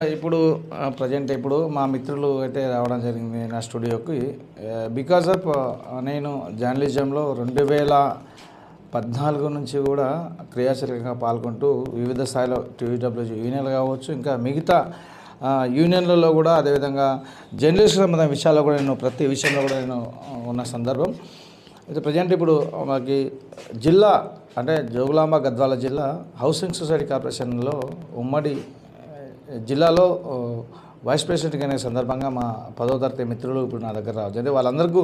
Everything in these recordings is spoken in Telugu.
ఇప్పుడు ప్రజెంట్ ఇప్పుడు మా మిత్రులు అయితే రావడం జరిగింది నా స్టూడియోకి. బికాజ్ ఆఫ్ నేను జర్నలిజంలో రెండు వేల పద్నాలుగు నుంచి కూడా క్రియాశీలకంగా పాల్గొంటూ వివిధ స్థాయిలో టీవీడబ్ల్యూజీ యూనియన్లు కావచ్చు ఇంకా మిగతా యూనియన్లలో కూడా అదేవిధంగా జర్నలిస్ట్ సంబంధం విషయాల్లో కూడా నేను ప్రతి విషయంలో కూడా నేను ఉన్న సందర్భం. అయితే ప్రజెంట్ ఇప్పుడు మాకి జిల్లా అంటే జోగులాంబ గద్వాల జిల్లా హౌసింగ్ సొసైటీ కార్పొరేషన్లో ఉమ్మడి జిల్లాలో వైస్ ప్రెసిడెంట్ అనే సందర్భంగా మా పదో తరగతి మిత్రులు ఇప్పుడు నా దగ్గర రావచ్చు అంటే వాళ్ళందరికీ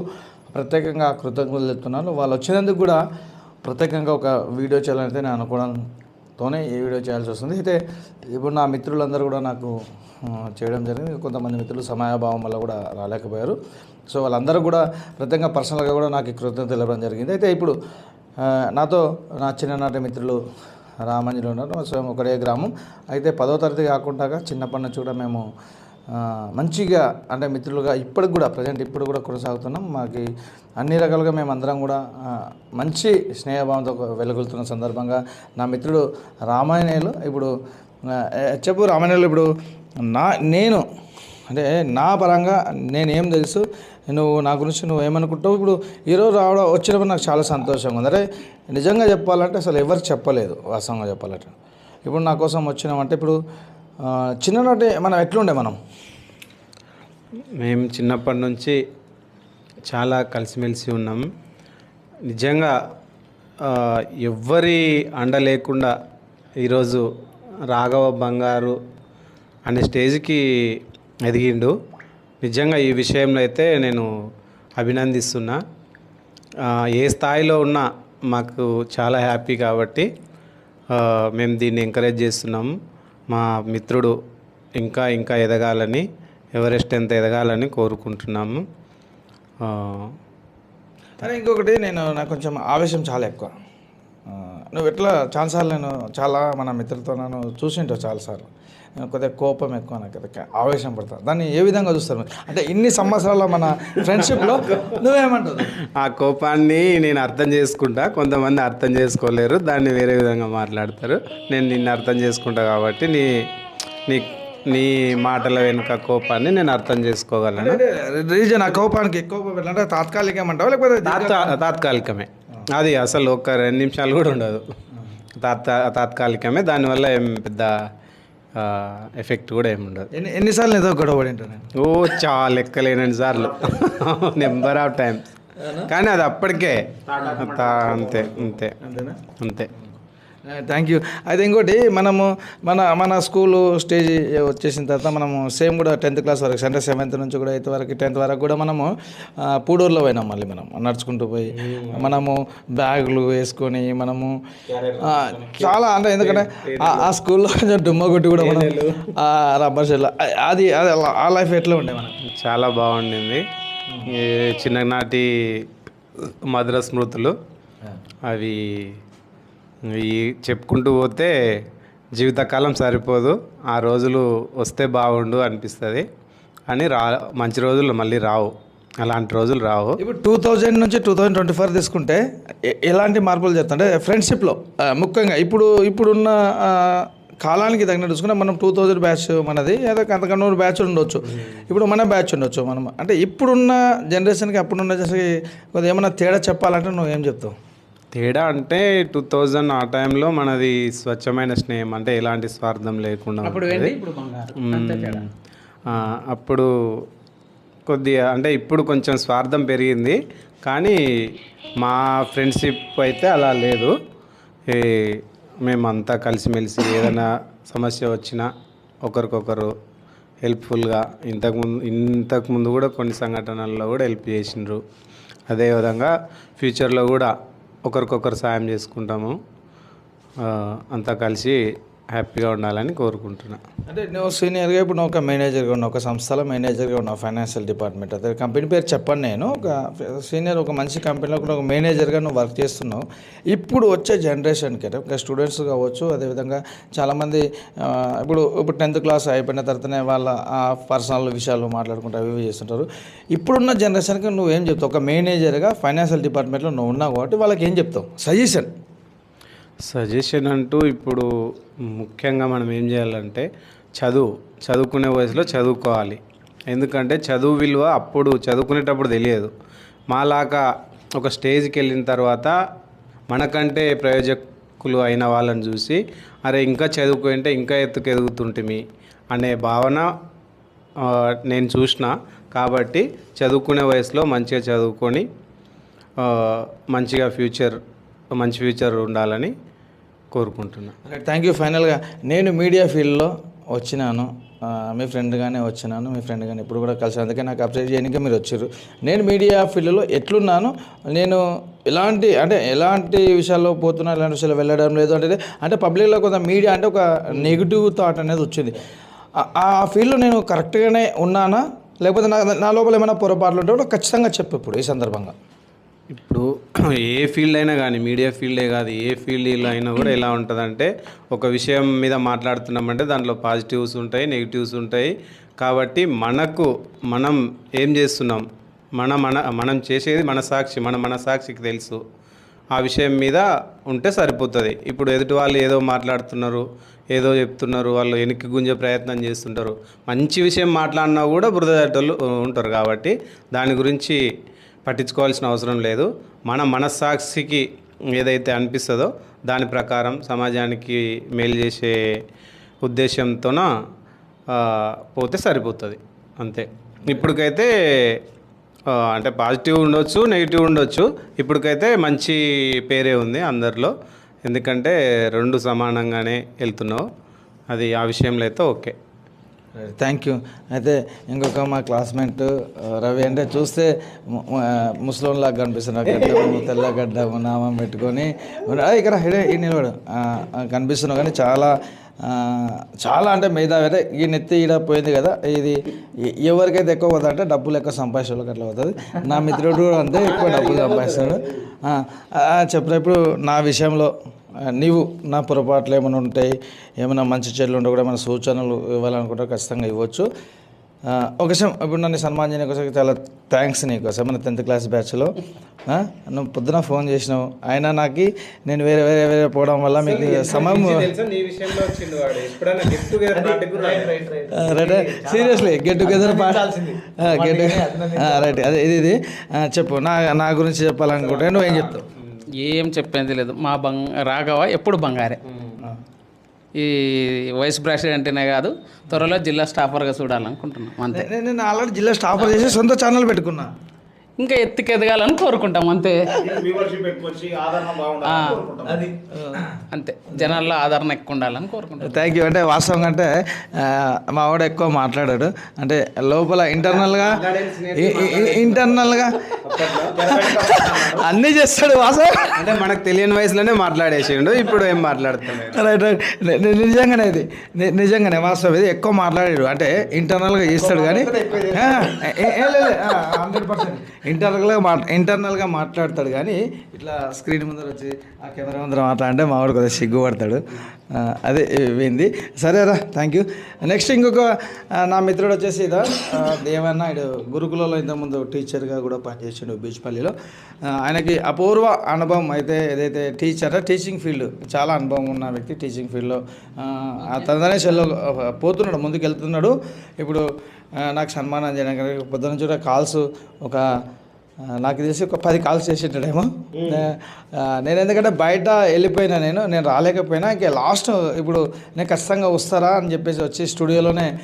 ప్రత్యేకంగా కృతజ్ఞతలు చెప్తున్నాను వాళ్ళు వచ్చినందుకు కూడా ప్రత్యేకంగా ఒక వీడియో చేయాలని నేను అనుకోవడంతోనే ఈ వీడియో చేయాల్సి వస్తుంది. అయితే ఇప్పుడు నా మిత్రులందరూ కూడా నాకు చేయడం జరిగింది. కొంతమంది మిత్రులు సమయాభావం వల్ల కూడా రాలేకపోయారు. సో వాళ్ళందరూ కూడా ప్రత్యేకంగా పర్సనల్గా కూడా నాకు కృతజ్ఞత తెలపడం జరిగింది. అయితే ఇప్పుడు నాతో నా చిన్ననాటి మిత్రులు రామంజలు ఉన్నారు. స్వయం ఒకటే గ్రామం. అయితే పదో తరగతి కాకుండా చిన్నప్పటి నుంచి కూడా మేము మంచిగా అంటే మిత్రులుగా ఇప్పటికి కూడా ప్రజెంట్ ఇప్పుడు కూడా కొనసాగుతున్నాం. మాకు అన్ని రకాలుగా మేము అందరం కూడా మంచి స్నేహభావంతో వెలుగులుతున్న సందర్భంగా నా మిత్రుడు రామాయణలు ఇప్పుడు చెప్పు రామాయణలు ఇప్పుడు నా నేను అంటే నా పరంగా నేనేం తెలుసు నువ్వు నా గురించి నువ్వు ఏమనుకుంటావు? ఇప్పుడు ఈరోజు రావడం వచ్చినప్పుడు నాకు చాలా సంతోషంగా ఉంది. అరే నిజంగా చెప్పాలంటే అసలు ఎవరు చెప్పలేదు వాస్తవంగా చెప్పాలంటే. ఇప్పుడు నా కోసం వచ్చినామంటే ఇప్పుడు చిన్ననాటి మనం ఎట్లుండే మనం? మేము చిన్నప్పటి నుంచి చాలా కలిసిమెలిసి ఉన్నాం. నిజంగా ఎవ్వరి అండ లేకుండా ఈరోజు రాఘవ బంగారు అనే స్టేజ్కి ఎదిగిండు. నిజంగా ఈ విషయంలో అయితే నేను అభినందిస్తున్నా. ఏ స్థాయిలో ఉన్నా మాకు చాలా హ్యాపీ కాబట్టి మేము దీన్ని ఎంకరేజ్ చేస్తున్నాము మా మిత్రుడు ఇంకా ఇంకా ఎదగాలని ఎవరెస్ట్ ఎంత ఎదగాలని కోరుకుంటున్నాము. కానీ ఇంకొకటి నేను నాకు కొంచెం ఆవేశం చాలా ఎక్కువ. నువ్వు ఎట్లా చాలాసార్లు నేను చాలా మన మిత్రులతో నన్ను చూసింటావు చాలాసార్లు కొద్దిగా కోపం ఎక్కువ నాకు ఆవేశం పడతాను దాన్ని ఏ విధంగా చూస్తారు మీరు? అంటే ఇన్ని సంవత్సరాల మన ఫ్రెండ్షిప్లో నువ్వేమంటావు? ఆ కోపాన్ని నేను అర్థం చేసుకుంటా. కొంతమంది అర్థం చేసుకోలేరు. దాన్ని వేరే విధంగా మాట్లాడతారు. నేను నిన్ను అర్థం చేసుకుంటా కాబట్టి నీ నీ నీ మాటల వెనుక కోపాన్ని నేను అర్థం చేసుకోగలను. రీజన్ ఆ కోపానికి ఎక్కువ కోపం అంటే తాత్కాలికమంటావా లేకపోతే తాత్కా- తాత్కాలికమే. అది అసలు ఒక రెండు నిమిషాలు కూడా ఉండదు. తాత్కా తాత్కాలికమే. దానివల్ల ఏం పెద్ద ఎఫెక్ట్ కూడా ఏమి ఉండదు. ఎన్ని ఎన్నిసార్లు ఏదో గొడవ పడి ఓ చాలా లెక్కలేనన్ని సార్లు. Number of times. కానీ అది అప్పటికే. అంతే అంతే అంతే. థ్యాంక్ యూ అయితే ఇంకోటి మనము మన మన స్కూల్ స్టేజ్ వచ్చేసిన తర్వాత మనము సేమ్ కూడా టెన్త్ క్లాస్ వరకు అంటే సెవెంత్ నుంచి కూడా ఎయిత్ వరకు టెన్త్ వరకు కూడా మనము పూడూరులో పోయినాం మళ్ళీ మనం నడుచుకుంటూ పోయి. మనము బ్యాగులు వేసుకొని మనము చాలా అంటే ఎందుకంటే ఆ- స్కూల్లో కొంచెం డుమ్మ కొట్టి కూడా మనం ఆ, రబ్బర్ షెల్ అది అది ఆ లైఫ్ ఎట్లా ఉండే మనం చాలా బాగుండింది. ఈ చిన్ననాటి మధుర స్మృతులు అవి ఈ చెప్పుకుంటూ పోతే జీవితకాలం సరిపోదు. ఆ రోజులు వస్తే బాగుండు అనిపిస్తుంది. అని రా మంచి రోజులు మళ్ళీ రావు. అలాంటి రోజులు రావు. ఇప్పుడు టూ థౌజండ్ నుంచి టూ థౌజండ్ ట్వంటీ ఫోర్ తీసుకుంటే ఎలాంటి మార్పులు చేస్తా అంటే ఫ్రెండ్షిప్లో ముఖ్యంగా ఇప్పుడు ఇప్పుడున్న కాలానికి తగినట్టు చూసుకుంటే మనం టూ థౌజండ్ బ్యాచ్ మనది ఏదో అంతకన్నా బ్యాచ్ ఉండొచ్చు. ఇప్పుడు మన బ్యాచ్ ఉండొచ్చు మనం. అంటే ఇప్పుడున్న జనరేషన్కి అప్పుడున్న జనరేషన్కి కొద్దిగా ఏమైనా తేడా చెప్పాలంటే నువ్వు ఏం చెప్తావు? తేడా అంటే టూ థౌజండ్ ఆ టైంలో మనది స్వచ్ఛమైన స్నేహం అంటే ఎలాంటి స్వార్థం లేకుండా అప్పుడు కొద్దిగా అంటే ఇప్పుడు కొంచెం స్వార్థం పెరిగింది కానీ మా ఫ్రెండ్షిప్ అయితే అలా లేదు. మేమంతా కలిసిమెలిసి ఏదైనా సమస్య వచ్చినా ఒకరికొకరు హెల్ప్ఫుల్గా ఇంతకుముందు ఇంతకుముందు కూడా కొన్ని సంఘటనల్లో కూడా హెల్ప్ చేసిండ్రు. అదేవిధంగా ఫ్యూచర్లో కూడా ఒకరికొకరు సాయం చేసుకుంటాము. అంతా కలిసి హ్యాపీగా ఉండాలని కోరుకుంటున్నా. అంటే నువ్వు సీనియర్గా ఇప్పుడు నువ్వు ఒక మేనేజర్గా ఉన్నావు ఒక సంస్థలో మేనేజర్గా ఉన్నావు ఫైనాన్షియల్ డిపార్ట్మెంట్. అదే కంపెనీ పేరు చెప్పండి నేను. ఒక సీనియర్ ఒక మంచి కంపెనీలో కూడా ఒక మేనేజర్గా నువ్వు వర్క్ చేస్తున్నావు. ఇప్పుడు వచ్చే జనరేషన్కి అంటే ఒక స్టూడెంట్స్ కావచ్చు అదేవిధంగా చాలామంది ఇప్పుడు ఇప్పుడు టెన్త్ క్లాస్ అయిపోయిన తర్వాతనే వాళ్ళ పర్సనల్ విషయాలు మాట్లాడుకుంటూ అవి ఇవి చేస్తుంటారు. ఇప్పుడున్న జనరేషన్కి నువ్వు ఏం చెప్తావు? ఒక మేనేజర్గా ఫైనాన్షియల్ డిపార్ట్మెంట్లో నువ్వు ఉన్నావు కాబట్టి వాళ్ళకి ఏం చెప్తావు? సజెషన్. సజెషన్ అంటూ ఇప్పుడు ముఖ్యంగా మనం ఏం చేయాలంటే చదువు చదువుకునే వయసులో చదువుకోవాలి. ఎందుకంటే చదువు విలువ అప్పుడు చదువుకునేటప్పుడు తెలియదు. మాలాగా ఒక స్టేజ్కి వెళ్ళిన తర్వాత మనకంటే ప్రయోజకులు అయిన వాళ్ళని చూసి అరే ఇంకా చదువుకుంటే ఇంకా ఎత్తుకు ఎదుగుతుంటిమి అనే భావన నేను చూసిన. కాబట్టి చదువుకునే వయసులో మంచిగా చదువుకొని మంచిగా ఫ్యూచర్ మంచి ఫ్యూచర్ ఉండాలని కోరుకుంటున్నా. థ్యాంక్ యూ ఫైనల్గా నేను మీడియా ఫీల్డ్లో వచ్చినాను. మీ ఫ్రెండ్గానే వచ్చినాను. మీ ఫ్రెండ్ కానీ ఇప్పుడు కూడా కలిసి అందుకే నాకు అప్డేట్ చేయడానికి మీరు వచ్చారు నేను మీడియా ఫీల్డ్లో ఎట్లున్నాను? నేను ఎలాంటి అంటే ఎలాంటి విషయాల్లో పోతున్నా ఎలాంటి విషయాల్లో వెళ్ళడం లేదు అంటే అంటే పబ్లిక్లో కొంత మీడియా అంటే ఒక నెగిటివ్ థాట్ అనేది వచ్చింది. ఆ- ఆ ఫీల్డ్లో నేను కరెక్ట్గానే ఉన్నానా? లేకపోతే నా నా లోపల ఏమైనా పొరపాట్లు ఉంటే ఖచ్చితంగా చెప్పు ఇప్పుడు ఈ సందర్భంగా. ఇప్పుడు ఏ ఫీల్డ్ అయినా కానీ మీడియా ఫీల్డే కాదు ఏ ఫీల్డ్లో అయినా కూడా ఎలా ఉంటుందంటే ఒక విషయం మీద మాట్లాడుతున్నామంటే దాంట్లో పాజిటివ్స్ ఉంటాయి నెగిటివ్స్ ఉంటాయి. కాబట్టి మనకు మనం ఏం చేస్తున్నాం? మన మన మనం చేసేది మన సాక్షి మన మన సాక్షికి తెలుసు. ఆ విషయం మీద ఉంటే సరిపోతుంది. ఇప్పుడు ఎదుటి వాళ్ళు ఏదో మాట్లాడుతున్నారు ఏదో చెప్తున్నారు వాళ్ళు వెనక్కి గుంజే ప్రయత్నం చేస్తుంటారు. మంచి విషయం మాట్లాడినా కూడా బురద ఉంటారు కాబట్టి దాని గురించి పట్టించుకోవాల్సిన అవసరం లేదు. మన మనస్సాక్షికి ఏదైతే అనిపిస్తుందో దాని ప్రకారం సమాజానికి మేలు చేసే ఉద్దేశంతోన పోతే సరిపోతుంది. అంతే. ఇప్పటికైతే అంటే పాజిటివ్ ఉండొచ్చు నెగిటివ్ ఉండొచ్చు. ఇప్పటికైతే మంచి పేరే ఉంది అందరిలో. ఎందుకంటే రెండు సమానంగానే వెళ్తున్నావు. అది ఆ విషయంలో అయితే ఓకే. థ్యాంక్ యూ అయితే ఇంకొక మా క్లాస్మేట్ రవి అంటే చూస్తే ముస్లింలాగా ము- ఆ, కనిపిస్తున్నాడు గడ్డము తెల్ల గడ్డము నామం పెట్టుకొని ఇక్కడ ఇడే ఈ నిలబడు. కనిపిస్తున్నావు కానీ చాలా చాలా అంటే మేధావి. ఈ నెత్తి ఈడ పోయింది కదా ఇది ఎవరికైతే ఎక్కువ పోతుంది అంటే డబ్బులు ఎక్కువ సంపాదించే వాళ్ళకి అట్లా పోతుంది. నా మిత్రుడు కూడా అంతే ఎక్కువ డబ్బులు సంపాదిస్తాడు. చెప్పినప్పుడు నా విషయంలో? నీవు నా పొరపాట్లు ఏమైనా ఉంటాయి ఏమైనా మంచి చెడులు ఉంటే కూడా ఏమైనా సూచనలు ఇవ్వాలనుకుంటే ఖచ్చితంగా ఇవ్వచ్చు. ఆ, ఒక విషయం ఇప్పుడు నన్ను సన్మానం చేయడం కోసం చాలా థ్యాంక్స్ నీకోసం మన టెన్త్ క్లాస్ బ్యాచ్లో నువ్వు పొద్దున ఫోన్ చేసినావు. అయినా నాకు నేను వేరే వేరే వేరే పోవడం వల్ల మీకు సమయం right seriously get together get right అదే ఇది ఇది చెప్పు నా నా గురించి చెప్పాలనుకుంటే నువ్వేం చెప్తావు? ఏం చెప్పేది లేదు. మా బంగ రాఘవ ఎప్పుడు బంగారే. ఈ వైస్ ప్రెసిడెంట్నే కాదు త్వరలో జిల్లా స్టాఫర్గా చూడాలనుకుంటున్నాం అంతే. నేను నేను ఆల్రెడీ జిల్లా స్టాఫర్ చేసి సొంత ఛానల్ పెట్టుకున్నా. ఇంకా ఎత్తుకెదగాలని కోరుకుంటాం అంతే. అంతే. జనాల్లో ఆదరణ ఎక్కువ ఉండాలని కోరుకుంటాం. థ్యాంక్ యూ అంటే వాస్తవంగా అంటే మా వాడు ఎక్కువ మాట్లాడాడు. అంటే లోపల ఇంటర్నల్గా ఇంటర్నల్గా అన్నీ చేస్తాడు వాస్తవం అంటే మనకు తెలియని వయసులోనే మాట్లాడేసిండు ఇప్పుడు ఏం మాట్లాడుతున్నాడు? రైట్ రైట్ నిజంగానే ఇది. నిజంగానే వాస్తవం ఇది. ఎక్కువ మాట్లాడాడు. అంటే ఇంటర్నల్గా చేస్తాడు కానీ హండ్రెడ్ పర్సెంట్. ఇంటర్నల్గా మా ఇంటర్నల్గా మాట్లాడతాడు కానీ ఇట్లా స్క్రీన్ ముందర వచ్చి ఆ కెమెరా ముందర మాట్లాడంటే మా వాడు కొద్దిగా సిగ్గుపడతాడు అదే ఇవింది సరేరా థ్యాంక్ యూ నెక్స్ట్ ఇంకొక నా మిత్రుడు వచ్చేసి ఇదా. ఆ, దేవన్న ఇడు గురుకులలో ఇంతకుముందు టీచర్గా కూడా పనిచేసాడు బీచ్పల్లిలో. ఆయనకి అపూర్వ అనుభవం అయితే ఏదైతే టీచర్ టీచింగ్ ఫీల్డ్ చాలా అనుభవం ఉన్న వ్యక్తి టీచింగ్ ఫీల్డ్లో తనదనే సెల్లో పోతున్నాడు ముందుకు వెళ్తున్నాడు ఇప్పుడు నాకు సన్మానం చేయడానికి పొద్దున చూడ కాల్స్ ఒక నాకు తెలిసి ఒక పది కాల్స్ చేసేటాడేమో. నేను ఎందుకంటే బయట వెళ్ళిపోయినా నేను నేను రాలేకపోయినా ఇంకా లాస్ట్ ఇప్పుడు నేను ఖచ్చితంగా వస్తారా అని చెప్పేసి వచ్చి స్టూడియోలోనే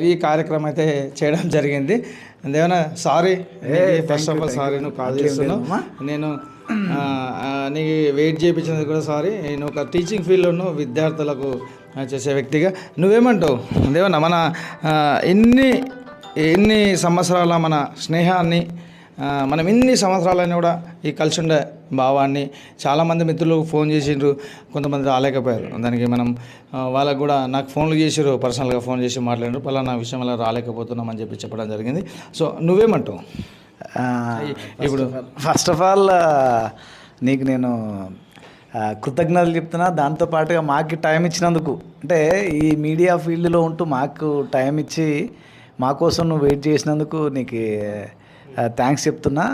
ఈ కార్యక్రమం అయితే చేయడం జరిగింది. దేవనా sorry first of all sorry నువ్వు కాల్ చేస్తున్నావు. నేను ఆ, ఆ, నీ వెయిట్ చేయించినందుకు కూడా సారీ నేను ఒక టీచింగ్ ఫీల్డ్లోను విద్యార్థులకు చేసే వ్యక్తిగా. నువ్వేమంటావు? దేవన్నా మన ఎన్ని ఎన్ని సంవత్సరాల మన స్నేహాన్ని మనం ఇన్ని సంవత్సరాలైనా కూడా ఈ కలిసి ఉండే భావాన్ని చాలామంది మిత్రులు ఫోన్ చేసిండ్రు కొంతమంది రాలేకపోయారు. దానికి మనం వాళ్ళకు కూడా నాకు ఫోన్లు చేసిర్రు పర్సనల్గా ఫోన్ చేసి మాట్లాడారు పలానా విషయం వల్ల రాలేకపోతున్నాం అని చెప్పి చెప్పడం జరిగింది. సో నువ్వేమంటావు? ఇప్పుడు ఫస్ట్ ఆఫ్ ఆల్ నీకు నేను కృతజ్ఞతలు చెప్తున్నా. దాంతో పాటుగా మాకు టైం ఇచ్చినందుకు. అంటే ఈ మీడియా ఫీల్డ్లో ఉంటూ మాకు టైం ఇచ్చి మా కోసం నువ్వు వెయిట్ చేసినందుకు నీకు థ్యాంక్స్ చెప్తున్నా.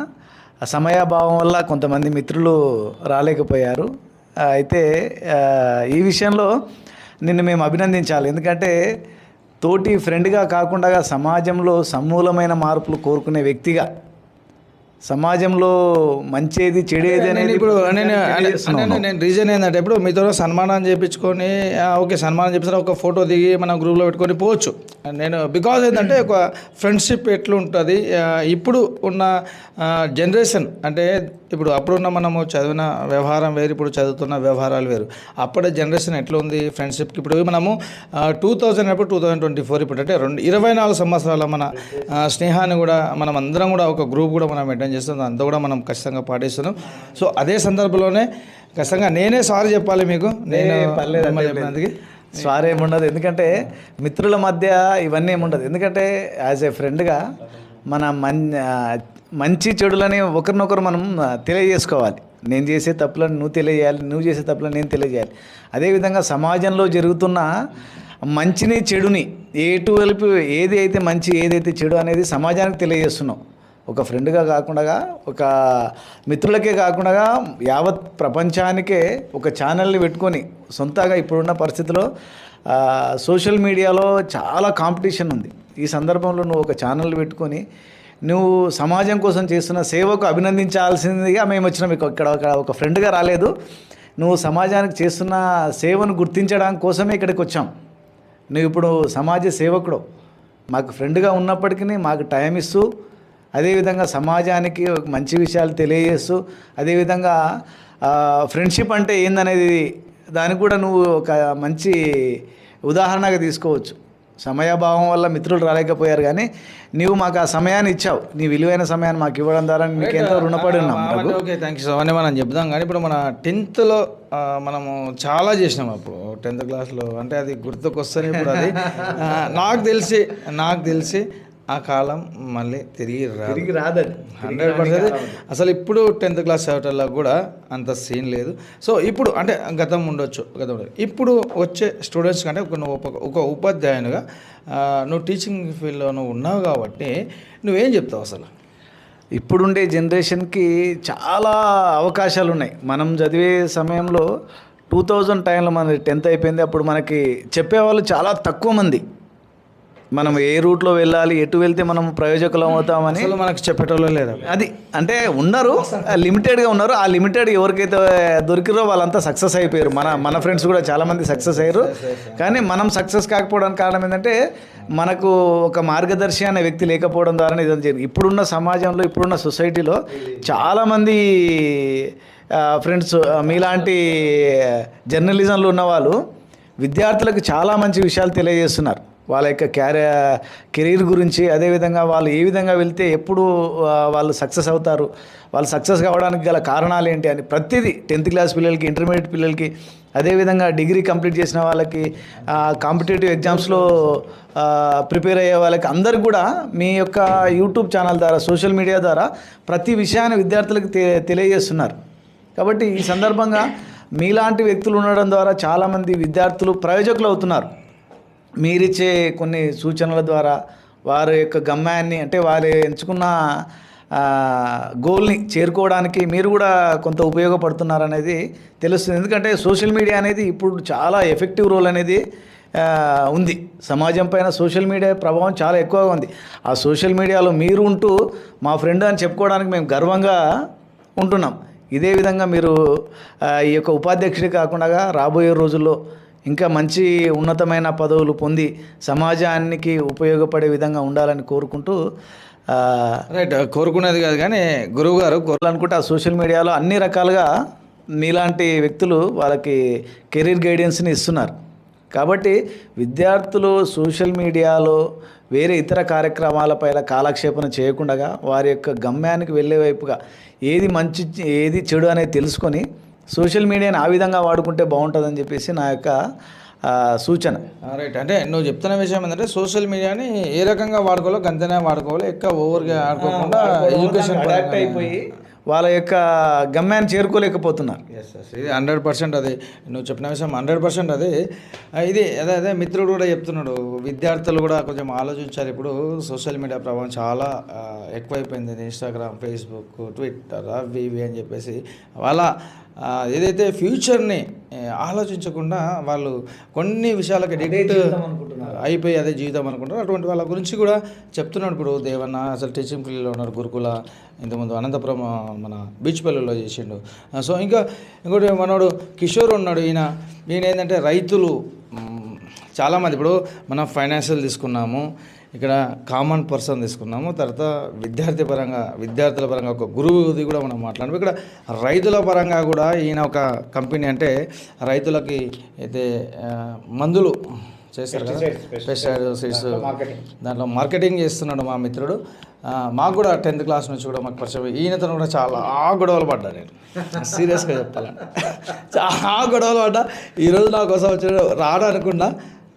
సమయాభావం వల్ల కొంతమంది మిత్రులు రాలేకపోయారు. అయితే ఈ విషయంలో నిన్ను మేము అభినందించాలి. ఎందుకంటే తోటి ఫ్రెండ్గా కాకుండా సమాజంలో సమూలమైన మార్పులు కోరుకునే వ్యక్తిగా సమాజంలో మంచేది చెడేది అనేది ఇప్పుడు నేను నేను- రీజన్ ఏంటంటే ఇప్పుడు మీతో సన్మానం చేయించుకొని ఓకే సన్మానం చేపిస్తే ఒక ఫోటో దిగి మన గ్రూప్లో పెట్టుకొని పోవచ్చు. నేను బికాజ్ ఏంటంటే ఒక ఫ్రెండ్షిప్ ఎట్లుంటుంది ఇప్పుడు ఉన్న జనరేషన్ అంటే ఇప్పుడు అప్పుడున్న మనము చదివిన వ్యవహారం వేరు ఇప్పుడు చదువుతున్న వ్యవహారాలు వేరు. అప్పుడే జనరేషన్ ఎట్లా ఉంది? ఫ్రెండ్షిప్కి ఇప్పుడు మనము టూ థౌజండ్ అప్పుడు టూ థౌజండ్ ట్వంటీ ఫోర్ ఇప్పుడు అంటే రెండు ఇరవై నాలుగు సంవత్సరాల మన స్నేహాన్ని కూడా మనం అందరం కూడా ఒక గ్రూప్ కూడా మనం మెయింటైన్ చేస్తున్నాం. అంతా కూడా మనం ఖచ్చితంగా పాటిస్తున్నాం. సో అదే సందర్భంలోనే ఖచ్చితంగా నేనే సారీ చెప్పాలి మీకు. నేను చెప్పినందుకు. స్వారీ ఏముండదు. ఎందుకంటే మిత్రుల మధ్య ఇవన్నీ ఏముండదు. ఎందుకంటే యాజ్ ఏ ఫ్రెండ్గా మన మన్ మంచి చెడులని ఒకరినొకరు మనం తెలియజేసుకోవాలి. నేను చేసే తప్పులను నువ్వు తెలియజేయాలి నువ్వు చేసే తప్పులను నేను తెలియజేయాలి. అదేవిధంగా సమాజంలో జరుగుతున్న మంచిని చెడుని ఏటు ఏది అయితే మంచి ఏదైతే చెడు అనేది సమాజానికి తెలియజేస్తున్నాం. ఒక ఫ్రెండ్గా కాకుండా ఒక మిత్రులకే కాకుండా యావత్ ప్రపంచానికే ఒక ఛానల్ని పెట్టుకొని సొంతగా ఇప్పుడున్న పరిస్థితిలో సోషల్ మీడియాలో చాలా కాంపిటీషన్ ఉంది. ఈ సందర్భంలో నువ్వు ఒక ఛానల్ పెట్టుకొని నువ్వు సమాజం కోసం చేస్తున్న సేవకు అభినందించాల్సిందిగా మేము వచ్చినాం. మీకు ఇక్కడ ఒక ఒక ఫ్రెండ్గా రాలేదు. నువ్వు సమాజానికి చేస్తున్న సేవను గుర్తించడానికి కోసమే ఇక్కడికి వచ్చాం. నువ్వు ఇప్పుడు సమాజ సేవకుడు. మాకు ఫ్రెండ్గా ఉన్నప్పటికీ మాకు టైం ఇస్తూ అదేవిధంగా సమాజానికి ఒక మంచి విషయాలు తెలియజేస్తూ అదేవిధంగా ఫ్రెండ్షిప్ అంటే ఏందనేది దానికి కూడా నువ్వు ఒక మంచి ఉదాహరణగా తీసుకోవచ్చు. సమయాభావం వల్ల మిత్రులు రాలేకపోయారు కానీ నీవు మాకు ఆ సమయాన్ని ఇచ్చావు. నీ విలువైన సమయాన్ని మాకు ఇవ్వడం ద్వారా నీకు ఎంతో రుణపడి ఉన్నాం. ఓకే థ్యాంక్ యూ సో అవన్నీ మనం చెప్దాం. కానీ ఇప్పుడు మన టెన్త్లో మనము చాలా చేసినాం అప్పుడు. టెన్త్ క్లాస్లో అంటే అది గుర్తుకొస్తుంది ఇప్పుడు అది. నాకు తెలిసి నాకు తెలిసి ఆ కాలం మళ్ళీ తిరిగి రాదు. తిరిగి రాదది హండ్రెడ్ పర్సెంట్. అసలు ఇప్పుడు టెన్త్ క్లాస్ చదవటంలో కూడా అంత సీన్ లేదు. సో ఇప్పుడు అంటే గతం ఉండొచ్చు గతం. ఇప్పుడు వచ్చే స్టూడెంట్స్ కంటే ఒక నువ్వు ఒక- ఉపాధ్యాయునిగా నువ్వు టీచింగ్ ఫీల్డ్లో నువ్వు ఉన్నావు కాబట్టి నువ్వేం చెప్తావు అసలు? ఇప్పుడుండే జనరేషన్కి చాలా అవకాశాలు ఉన్నాయి మనం చదివే సమయంలో టూ థౌజండ్ టైంలో మన టెన్త్ అయిపోయింది. అప్పుడు మనకి చెప్పేవాళ్ళు చాలా తక్కువ మంది. మనం ఏ రూట్లో వెళ్ళాలి ఎటు వెళ్తే మనం ప్రయోజకులం అవుతామని అసలు మనకు చెప్పేటోళ్ళు లేదు అది అంటే ఉన్నారు లిమిటెడ్గా ఉన్నారు. ఆ లిమిటెడ్ ఎవరికైతే దొరికిరో వాళ్ళంతా సక్సెస్ అయిపోయారు. మన మన ఫ్రెండ్స్ కూడా చాలామంది సక్సెస్ అయ్యారు. కానీ మనం సక్సెస్ కాకపోవడానికి కారణం ఏంటంటే మనకు ఒక మార్గదర్శి అనే వ్యక్తి లేకపోవడం ద్వారా ఇదంతా జరిగింది. ఇప్పుడున్న సమాజంలో ఇప్పుడున్న సొసైటీలో చాలామంది ఫ్రెండ్స్ మీలాంటి జర్నలిజంలో ఉన్న వాళ్ళు విద్యార్థులకు చాలా మంచి విషయాలు తెలియజేస్తున్నారు. వాళ్ళ యొక్క క్యార కెరీర్ గురించి అదేవిధంగా వాళ్ళు ఏ విధంగా వెళ్తే ఎప్పుడు వాళ్ళు సక్సెస్ అవుతారు వాళ్ళు సక్సెస్ కావడానికి గల కారణాలు ఏంటి అని ప్రతిదీ టెన్త్ క్లాస్ పిల్లలకి ఇంటర్మీడియట్ పిల్లలకి అదేవిధంగా డిగ్రీ కంప్లీట్ చేసిన వాళ్ళకి కాంపిటేటివ్ ఎగ్జామ్స్లో ప్రిపేర్ అయ్యే వాళ్ళకి అందరికి కూడా మీ యొక్క యూట్యూబ్ ఛానల్ ద్వారా సోషల్ మీడియా ద్వారా ప్రతి విషయాన్ని విద్యార్థులకు తె- తెలియజేస్తున్నారు. కాబట్టి ఈ సందర్భంగా మీలాంటి వ్యక్తులు ఉండడం ద్వారా చాలామంది విద్యార్థులు ప్రయోజకులు అవుతున్నారు. మీరిచ్చే కొన్ని సూచనల ద్వారా వారి యొక్క గమ్యాన్ని అంటే వారు ఎంచుకున్న గోల్ని చేరుకోవడానికి మీరు కూడా కొంత ఉపయోగపడుతున్నారనేది తెలుస్తుంది. ఎందుకంటే సోషల్ మీడియా అనేది ఇప్పుడు చాలా ఎఫెక్టివ్ రోల్ అనేది ఉంది. సమాజం పైన సోషల్ మీడియా ప్రభావం చాలా ఎక్కువగా ఉంది. ఆ సోషల్ మీడియాలో మీరు ఉంటూ మా ఫ్రెండ్ అని చెప్పుకోవడానికి మేము గర్వంగా ఉంటున్నాం. ఇదే విధంగా మీరు ఈ యొక్క ఉపాధ్యక్షుడి కాకుండా రాబోయే రోజుల్లో ఇంకా మంచి ఉన్నతమైన పదవులు పొంది సమాజానికి ఉపయోగపడే విధంగా ఉండాలని కోరుకుంటూ రైట్ కోరుకునేది కాదు కానీ గురువు గారు అనుకుంటే ఆ సోషల్ మీడియాలో అన్ని రకాలుగా మీలాంటి వ్యక్తులు వాళ్ళకి కెరీర్ గైడెన్స్ని ఇస్తున్నారు. కాబట్టి విద్యార్థులు సోషల్ మీడియాలో వేరే ఇతర కార్యక్రమాలపైన కాలక్షేపణ చేయకుండా వారి యొక్క గమ్యానికి వెళ్ళే వైపుగా ఏది మంచి ఏది చెడు అనేది తెలుసుకొని సోషల్ మీడియాని ఆ విధంగా వాడుకుంటే బాగుంటుందని చెప్పేసి నా యొక్క సూచన. రైట్ అంటే నువ్వు చెప్తున్న విషయం ఏంటంటే సోషల్ మీడియాని ఏ రకంగా వాడుకోవాలో గంతనే వాడుకోవాలి ఎక్కువ ఓవర్గా ఆడుకోకుండా ఎడ్యుకేషన్ అడాక్ట్ అయిపోయి వాళ్ళ యొక్క గమ్యాన్ని చేరుకోలేకపోతున్నారు. ఎస్ ఎస్ ఇది హండ్రెడ్ పర్సెంట్ అది. నువ్వు చెప్పిన విషయం హండ్రెడ్ పర్సెంట్ అది. ఇది అదే అదే మిత్రుడు కూడా చెప్తున్నాడు విద్యార్థులు కూడా కొంచెం ఆలోచించాలి. ఇప్పుడు సోషల్ మీడియా ప్రభావం చాలా ఎక్కువైపోయింది. ఇన్స్టాగ్రామ్ ఫేస్బుక్ ట్విట్టర్ అవి ఇవి అని చెప్పేసి. వాళ్ళ ఏదైతే ఫ్యూచర్ని ఆలోచించకుండా వాళ్ళు కొన్ని విషయాలకి అడిక్ట్ అయిపోయి అదే జీవితం అనుకుంటారు అటువంటి వాళ్ళ గురించి కూడా చెప్తున్నాడు ఇప్పుడు దేవన్న. అసలు టీచింగ్ ఫీల్డ్లో ఉన్నారు గురుకుల. ఇంతకుముందు అనంతపురం మన బీచ్ పల్లెల్లో చేసిండు. సో ఇంకా ఇంకోటి మనోడు కిషోర్ ఉన్నాడు ఈయన. ఈయన ఏంటంటే రైతులు. చాలామంది ఇప్పుడు మనం ఫైనాన్షియల్ తీసుకున్నాము. ఇక్కడ కామన్ పర్సన్ తీసుకున్నాము. తర్వాత విద్యార్థి పరంగా విద్యార్థుల పరంగా ఒక గురువుది కూడా మనం మాట్లాడాము ఇక్కడ రైతుల పరంగా కూడా ఈయన ఒక కంపెనీ అంటే రైతులకి అయితే మందులు చేస్తారు కదా. పెస్టిసైడ్ సీడ్స్ దాంట్లో మార్కెటింగ్ చేస్తున్నాడు మా మిత్రుడు. మాకు కూడా టెన్త్ క్లాస్ నుంచి కూడా మాకు పరిచయం ఈయనతో కూడా చాలా గొడవలు పడ్డా నేను. సీరియస్గా చెప్పాలంటే. చాలా గొడవలు పడ్డా. ఈరోజు నా కోసం వచ్చాడు రాడు అనుకున్నా.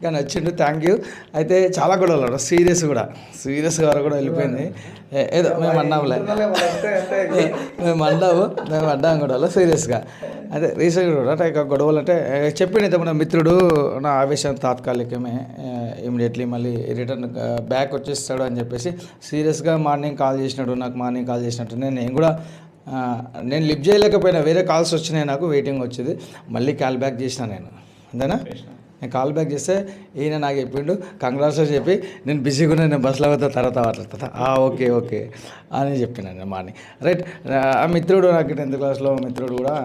కానీ వచ్చిండు థ్యాంక్ యూ అయితే చాలా గొడవలు సీరియస్ కూడా. సీరియస్గా వరకు కూడా వెళ్ళిపోయింది. ఏ- ఏదో మేము అన్నాంలే. మేము అన్నాము మేము అడ్డాం గొడవలు సీరియస్గా. అదే రీసెంట్గా కూడా అంటే ఇక గొడవలు అంటే చెప్పిండు మన మిత్రుడు నా ఆవేశం తాత్కాలికమే ఇమీడియట్లీ మళ్ళీ రిటర్న్ బ్యాక్ వచ్చేస్తాడు అని చెప్పేసి సీరియస్గా మార్నింగ్ కాల్ చేసినాడు నాకు మార్నింగ్ కాల్ చేసినట్టు. నేను నేను కూడా నేను లిఫ్ట్ చేయలేకపోయినా వేరే కాల్స్ వచ్చినాయి నాకు వెయిటింగ్ వచ్చేది. మళ్ళీ కాల్ బ్యాక్ చేసిన నేను. అంతేనా? నేను కాల్ బ్యాక్ చేస్తే ఈయన నాకు చెప్పిండు కంగ్రాట్స్ చెప్పి నేను బిజీగా ఉన్నా నేను బస్సులో పోతా తర్వాత మాట్లాడుతా ఓకే ఓకే అని చెప్పినాను నేను మార్నింగ్ రైట్ ఆ మిత్రుడు నాకు టెన్త్ క్లాస్లో మిత్రుడు కూడా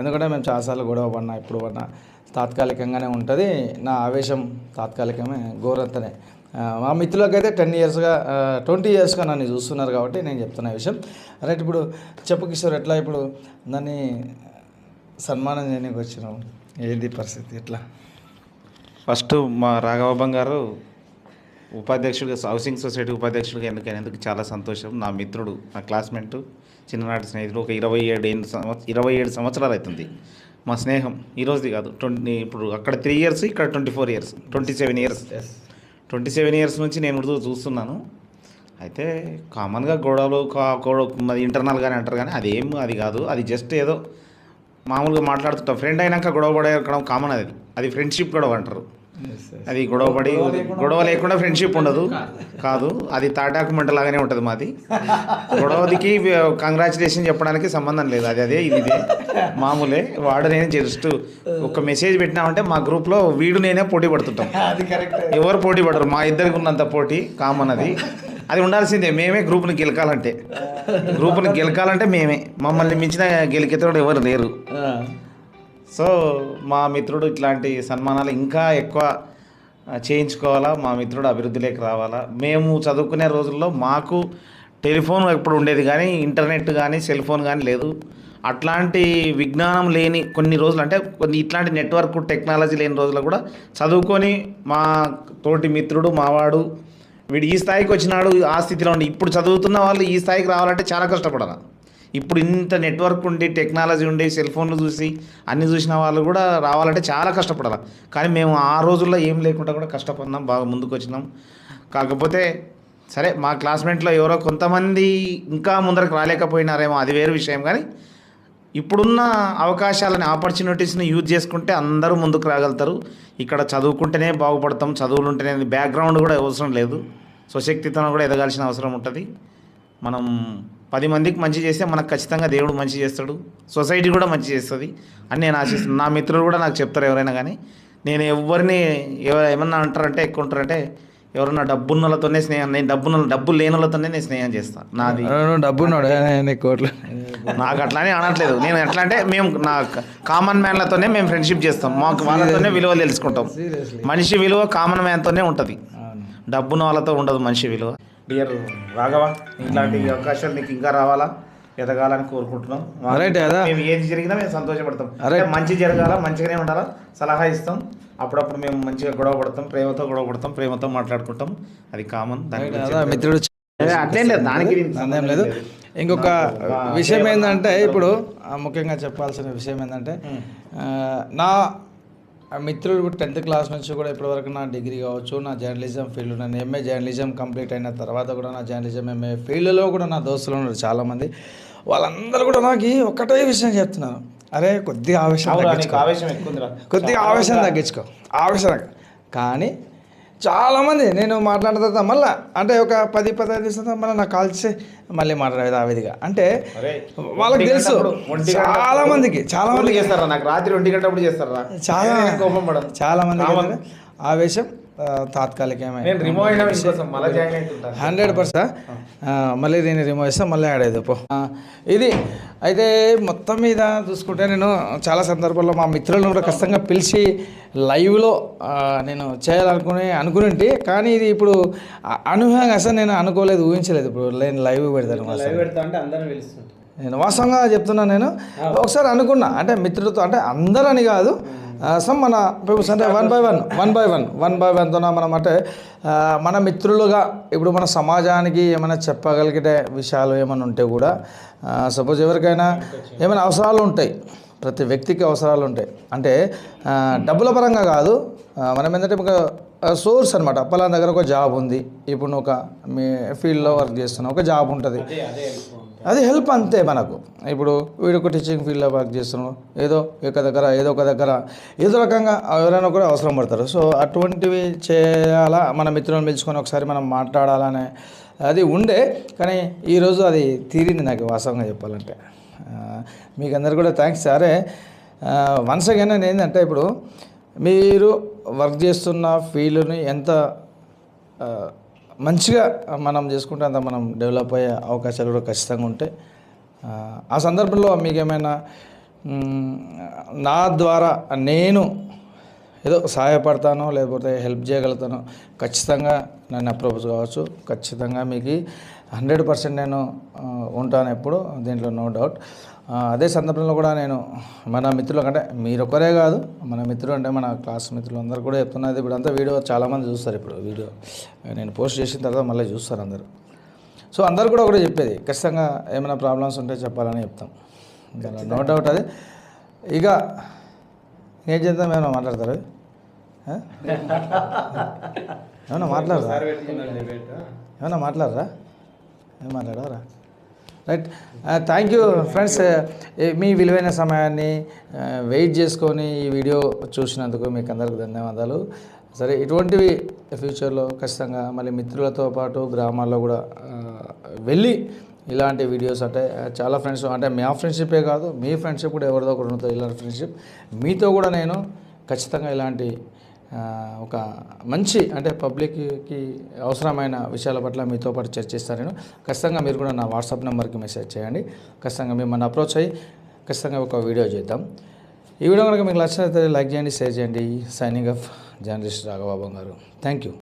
ఎందుకంటే మేము చాలాసార్లు గొడవ పడినా ఇప్పుడు పడినా తాత్కాలికంగానే ఉంటుంది. నా ఆవేశం తాత్కాలికమే ఘోరంతనే. మా మిత్రులకైతే టెన్ ఇయర్స్గా ట్వంటీ ఇయర్స్గా నన్ను చూస్తున్నారు కాబట్టి నేను చెప్తున్న విషయం. రైట్ ఇప్పుడు చెప్పు కిషోర్ ఎట్లా ఇప్పుడు దాన్ని సన్మానం చేయడానికి వచ్చినావు? ఏంది పరిస్థితి ఎట్లా? ఫస్ట్ మా రాఘవ బంగారు ఉపాధ్యక్షుడిగా హౌసింగ్ సొసైటీ ఉపాధ్యక్షుడిగా ఎన్నికైనందుకు చాలా సంతోషం. నా మిత్రుడు నా క్లాస్మేట్ చిన్ననాటి స్నేహితుడు ఒక ఇరవై ఏడు ఇరవై ఏడు సంవత్సరాలు అవుతుంది మా స్నేహం ఈ రోజుది కాదు ట్వంటీ ఇప్పుడు అక్కడ త్రీ ఇయర్స్ ఇక్కడ twenty four years twenty seven years. Twenty seven years నుంచి నేను ఉర్దూ చూస్తున్నాను. అయితే కామన్గా గొడవలు కా- గొడవ మరి ఇంటర్నల్గానే అంటారు కానీ అదేం అది కాదు. అది జస్ట్ ఏదో మామూలుగా మాట్లాడుతుంటాం. ఫ్రెండ్ అయినాక గొడవ పడేయడం కామన్ అది. అది ఫ్రెండ్షిప్ గొడవ అంటారు. అది గొడవ పడి గొడవ లేకుండా ఫ్రెండ్షిప్ ఉండదు. కాదు. అది తాటాకు మంట లాగానే ఉంటుంది మాది. గొడవదికి కంగ్రాచులేషన్ చెప్పడానికి సంబంధం లేదు. అది అదే ఇది ఇదే. మామూలే. వాడు నేను జస్ట్ ఒక మెసేజ్ పెట్టినామంటే మా గ్రూప్లో వీడు నేనే పోటీ పడుతుంటాం. ఎవరు పోటీ పడరు. మా ఇద్దరికి ఉన్నంత పోటీ కామన్ అది. అది ఉండాల్సిందే మేమే గ్రూప్ని గెలకాలంటే. గ్రూప్ని గెలకాలంటే మేమే. మమ్మల్ని మించిన గెలికేతోడు ఎవరు లేరు. సో మా మిత్రుడు ఇట్లాంటి సన్మానాలు ఇంకా ఎక్కువ చేయించుకోవాలా మా మిత్రుడు అభివృద్ధిలోకి రావాలా. మేము చదువుకునే రోజుల్లో మాకు టెలిఫోన్ ఎప్పుడు ఉండేది కానీ ఇంటర్నెట్ కానీ సెల్ ఫోన్ కానీ లేదు. అట్లాంటి విజ్ఞానం లేని కొన్ని రోజులు అంటే కొన్ని ఇట్లాంటి నెట్వర్క్ టెక్నాలజీ లేని రోజుల్లో కూడా చదువుకొని మా తోటి మిత్రుడు మావాడు వీడు ఈ స్థాయికి వచ్చినాడు ఆ స్థితిలో ఉండి. ఇప్పుడు చదువుతున్న వాళ్ళు ఈ స్థాయికి రావాలంటే చాలా కష్టపడాలి ఇప్పుడు ఇంత నెట్వర్క్ ఉండి టెక్నాలజీ ఉండి సెల్ ఫోన్లు చూసి అన్ని చూసిన వాళ్ళు కూడా రావాలంటే చాలా కష్టపడాలి కానీ మేము ఆ రోజుల్లో ఏం లేకుండా కూడా కష్టపడినాం బాగా ముందుకు వచ్చినాం. కాకపోతే సరే మా క్లాస్మేట్లో ఎవరో కొంతమంది ఇంకా ముందరకు రాలేకపోయినారేమో అది వేరే విషయం. కానీ ఇప్పుడున్న అవకాశాలని ఆపర్చునిటీస్ని యూజ్ చేసుకుంటే అందరూ ముందుకు రాగలుగుతారు. ఇక్కడ చదువుకుంటేనే బాగుపడతాం చదువులు ఉంటేనే బ్యాక్గ్రౌండ్ కూడా అవసరం లేదు. స్వశక్తితో కూడా ఎదగాల్సిన అవసరం ఉంటుంది. మనం పది మందికి మంచి చేస్తే మనకు ఖచ్చితంగా దేవుడు మంచి చేస్తాడు. సొసైటీ కూడా మంచి చేస్తుంది. అని నేను ఆశిస్తున్నాను నా మిత్రులు కూడా నాకు చెప్తారు ఎవరైనా కానీ. నేను ఎవరిని ఎవ- ఏమన్నా అంటారంటే ఎక్కువ ఉంటారంటే ఎవరన్నా డబ్బున్నలతోనే స్నేహం నేను డబ్బున్న డబ్బు లేని వాళ్ళతోనే నేను స్నేహం చేస్తాను నాది. డబ్బు నాకు అట్లానే అనట్లేదు. నేను ఎట్లా అంటే మేము నా కామన్ మ్యాన్లతోనే మేము ఫ్రెండ్షిప్ చేస్తాం. మాకు వాళ్ళతోనే విలువ తెలుసుకుంటాం. మనిషి విలువ కామన్ మ్యాన్తోనే ఉంటుంది. డబ్బున్న వాళ్ళతో ఉండదు మనిషి విలువ. డియర్ రాఘవ ఇట్లాంటి అవకాశాలు నీకు ఇంకా రావాలా? ఎదగాలని కోరుకుంటున్నాం? మేము ఏది జరిగినా మేము సంతోషపడతాం. మంచి జరగాల మంచిగానే ఉండాలా? సలహా ఇస్తాం. అప్పుడప్పుడు మేము మంచిగా గొడవ పడతాం ప్రేమతో గొడవ పడతాం ప్రేమతో మాట్లాడుకుంటాం. అది కామన్ మిత్రుడు అదే అట్లేం లేదు దానికి సందేహం లేదు. ఇంకొక విషయం ఏంటంటే ఇప్పుడు ముఖ్యంగా చెప్పాల్సిన విషయం ఏంటంటే నా మిత్రుడు టెన్త్ క్లాస్ నుంచి కూడా ఇప్పటివరకు నా డిగ్రీ కావచ్చు నా జర్నలిజం ఫీల్డ్ నేను ఎంఏ జర్నలిజం కంప్లీట్ అయిన తర్వాత కూడా నా జర్నలిజం ఎంఏ ఫీల్డ్లో కూడా నా దోస్తులు ఉన్నారు చాలామంది. వాళ్ళందరూ కూడా నాకు ఈ ఒక్కటే విషయం చెప్తున్నారు. అరే కొద్దిగా ఆవేశం. కొద్దిగా ఆవేశం తగ్గించుకో. ఆవేశం కానీ చాలామంది నేను మాట్లాడిన తర్వాత మళ్ళీ అంటే ఒక పది పదహైదు తర్వాత మళ్ళీ నాకు కాల్ చేసి మళ్ళీ మాట్లాడేది ఆ విధిగా. అంటే వాళ్ళకి తెలుసు. చాలా మందికి చాలా మందికి చేస్తారా నాకు? రాత్రి ఒంటి గంటప్పుడు చేస్తారా? చాలా కోపం చాలా మంది. ఆవేశం తాత్కాలికమే హండ్రెడ్ పర్సెంట్. మళ్ళీ దీన్ని రిమూవ్ చేస్తే మళ్ళీ యాడ్ పో. ఇది అయితే మొత్తం మీద చూసుకుంటే నేను చాలా సందర్భాల్లో మా మిత్రులను కూడా ఖచ్చితంగా పిలిచి లైవ్లో నేను చేయాలనుకుని అనుకుని కానీ ఇది ఇప్పుడు అ- అనూహ్యంగా అసలు నేను అనుకోలేదు ఊహించలేదు. ఇప్పుడు నేను లైవ్ పెడతాను లైవ్ అసలు. పెడతా అంటే అందరం పిలుస్తుంటాం. నేను వాస్తవంగా చెప్తున్నా నేను. ఒకసారి అనుకున్నా. అంటే మిత్రులతో అంటే అందరని కాదు. మన పీపుల్స్ అంటే one by one one by one one by వన్తోన మనం అంటే మన మిత్రులుగా ఇప్పుడు మన సమాజానికి ఏమైనా చెప్పగలిగే విషయాలు ఏమైనా ఉంటే కూడా సపోజ్ ఎవరికైనా ఏమైనా అవసరాలు ఉంటాయి ప్రతి వ్యక్తికి అవసరాలు ఉంటాయి. అంటే డబ్బుల పరంగా కాదు మనం ఏంటంటే ఒక సోర్స్ అనమాట పలానా దగ్గర ఒక జాబ్ ఉంది. ఇప్పుడు నువ్వు ఒక మీ ఫీల్డ్లో వర్క్ చేస్తున్నావు ఒక జాబ్ ఉంటుంది. అది హెల్ప్ అంతే మనకు. ఇప్పుడు వీడు ఒక టీచింగ్ ఫీల్డ్లో వర్క్ చేస్తున్నాడు. ఏదో ఒక దగ్గర ఏదో ఒక దగ్గర. ఏదో రకంగా ఎవరైనా కూడా అవసరం పడతారు. సో అటువంటివి చేయాలా? మన మిత్రులను పిలుచుకొని ఒకసారి మనం మాట్లాడాలనే అది ఉండే. కానీ ఈరోజు అది తీరింది నాకు వాస్తవంగా చెప్పాలంటే. మీకు అందరు కూడా థ్యాంక్స్ సరే వన్స్ అగైన్ నేను ఏంటంటే ఇప్పుడు మీరు వర్క్ చేస్తున్న ఫీల్డ్ని ఎంత మంచిగా మనం చేసుకుంటే అంత మనం డెవలప్ అయ్యే అవకాశాలు కూడా ఖచ్చితంగా ఉంటాయి ఆ, సందర్భంలో మీకేమైనా నా ద్వారా నేను ఏదో సహాయపడతానో లేకపోతే హెల్ప్ చేయగలుగుతానో ఖచ్చితంగా నన్ను అప్రోచ్ కావచ్చు. ఖచ్చితంగా మీకు హండ్రెడ్ పర్సెంట్ నేను ఉంటాను ఎప్పుడు దీంట్లో నో డౌట్ అదే సందర్భంలో కూడా నేను మన మిత్రులకు అంటే మీరొక్కరే కాదు మన మిత్రులు అంటే మన క్లాస్ మిత్రులు అందరూ కూడా చెప్తున్నది ఇప్పుడు అంతా వీడియో చాలామంది చూస్తారు ఇప్పుడు వీడియో. నేను పోస్ట్ చేసిన తర్వాత మళ్ళీ చూస్తారు అందరూ. సో అందరు కూడా ఒకటే చెప్పేది ఖచ్చితంగా ఏమైనా ప్రాబ్లమ్స్ ఉంటే చెప్పాలని చెప్తాం. నో డౌట్ అది. ఇక ఏం చేద్దాం? ఏమైనా మాట్లాడతారు? ఆ? ఏమన్నా మాట్లాడరా? ఏమన్నా మాట్లాడరా? ఏం మాట్లాడవరా రైట్ థ్యాంక్ యూ ఫ్రెండ్స్ మీ విలువైన సమయాన్ని uh, వెయిట్ చేసుకొని ఈ వీడియో చూసినందుకు మీకు అందరికి ధన్యవాదాలు. సరే ఇటువంటివి ఫ్యూచర్లో ఖచ్చితంగా మళ్ళీ మిత్రులతో పాటు గ్రామాల్లో కూడా uh, వెళ్ళి ఇలాంటి వీడియోస్ అంటే uh, చాలా ఫ్రెండ్స్ అంటే మా ఫ్రెండ్షిపే కాదు మీ ఫ్రెండ్షిప్ కూడా ఎవరిదో ఒకటి ఉంటుంది ఇలాంటి ఫ్రెండ్షిప్ మీతో కూడా నేను ఖచ్చితంగా ఇలాంటి ఒక మంచి అంటే పబ్లిక్కి అవసరమైన విషయాల పట్ల మీతో పాటు చర్చిస్తాను నేను. ఖచ్చితంగా మీరు కూడా నా వాట్సాప్ నెంబర్కి మెసేజ్ చేయండి. ఖచ్చితంగా మిమ్మల్ని అప్రోచ్ అయ్యి ఖచ్చితంగా ఒక వీడియో చేద్దాం. ఈ వీడియో కనుక మీకు నచ్చినట్లయితే లైక్ చేయండి షేర్ చేయండి. సైనింగ్ ఆఫ్ జర్నలిస్ట్ రాఘబాబు గారు. Thank you